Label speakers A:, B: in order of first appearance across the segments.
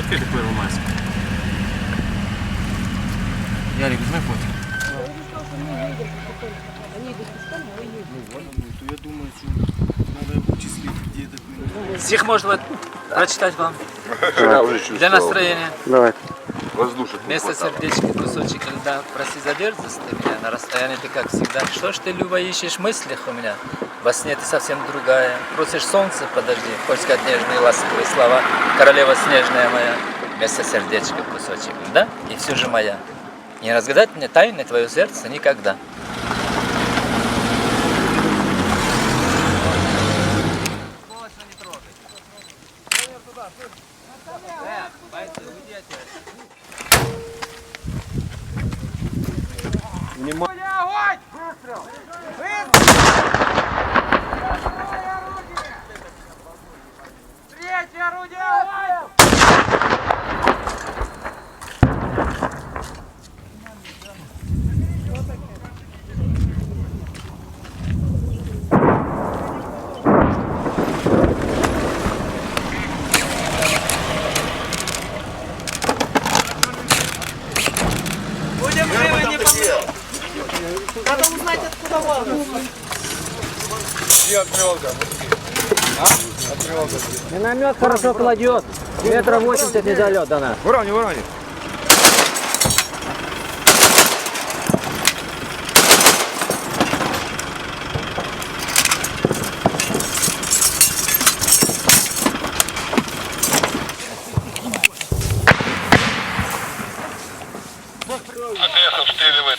A: Фоткайте Первомайськ. Ярик, возьми фотки. я думаю, что надо числить где это
B: вам.
A: Для
B: настроения.
C: Давай.
A: Воздушек. Вместо
B: сердечка кусочек льда, прости за дерзость ты меня, на расстоянии ты как всегда. Что ж ты, Люба, ищешь в мыслях у меня? Во сне ты совсем другая. Просишь солнце, подожди, хочешь сказать нежные ласковые слова. Королева снежная моя, вместо сердечка кусочек льда, и все же моя. Не разгадать мне тайны твое сердце никогда. Внимание. Выстрел! Выстрел! Третье орудие! Будем живы, не помрем! Надо узнать, откуда вода. Где отмелка? А? Отмелка.
D: Миномет хорошо кладет. Метра 80 не залет она. Выровни, выровни. Одесса
E: обстреливает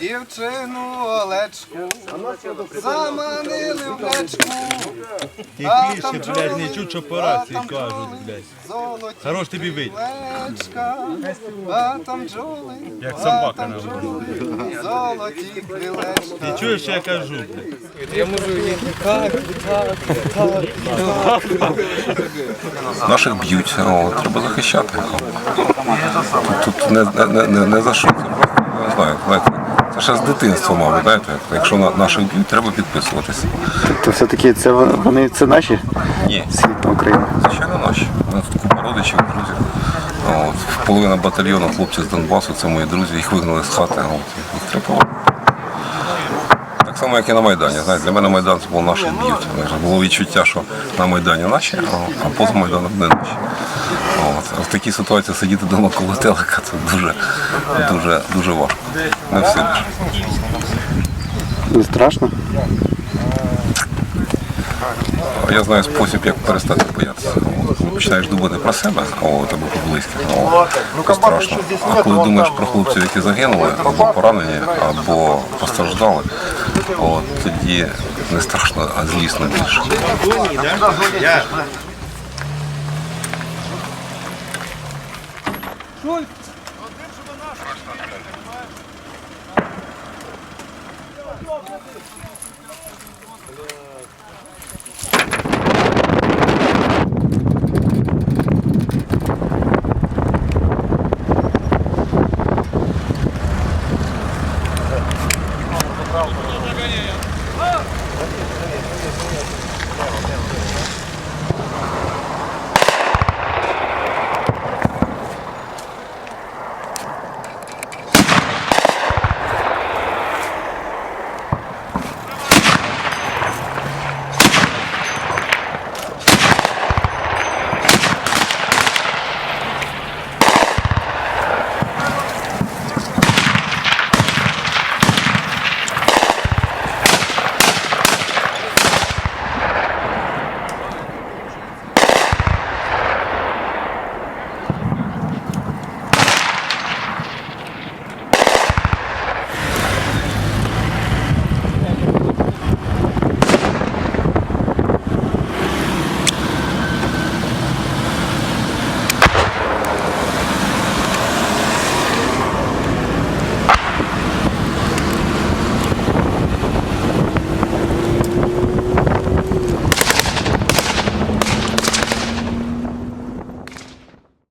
F: Дівчину Олечку заманили в.
G: А там блядь, не чуть операції а там кажуть,
F: блядь.
G: Хорош тобі вийти.
F: а там бджоли,
G: Як собака там на
F: бджоли, золоті крилечка.
G: Ти чуєш, що я кажу, блядь?
E: Наших б'ють, треба захищати. Тут, не, не, не, не за що. Не знаю, це ще з дитинства, мабуть, знаєте. Якщо на- наших б'ють, треба підписуватися.
C: То все-таки це вони це наші
E: Ні,
C: схід на
E: звичайно наші. У нас тут купа родичів, друзів. От, половина батальйону хлопців з Донбасу, це мої друзі, їх вигнали з хати. От, їх треба. Само, як і на Майдані. Знаєте, для мене Майдан це було наших б'ють. Було відчуття, що на Майдані наші, а, поза Майданом не наші. От. В такій ситуації сидіти вдома коло телека це дуже, дуже, дуже важко. Не всидиш.
C: Не страшно?
E: Я знаю спосіб, як перестати боятися. Коли починаєш думати про себе, от, або про близьких, страшно. А коли думаєш про хлопців, які загинули, або поранені, або постраждали, от, тоді не страшно, а злісно більше.
H: правду.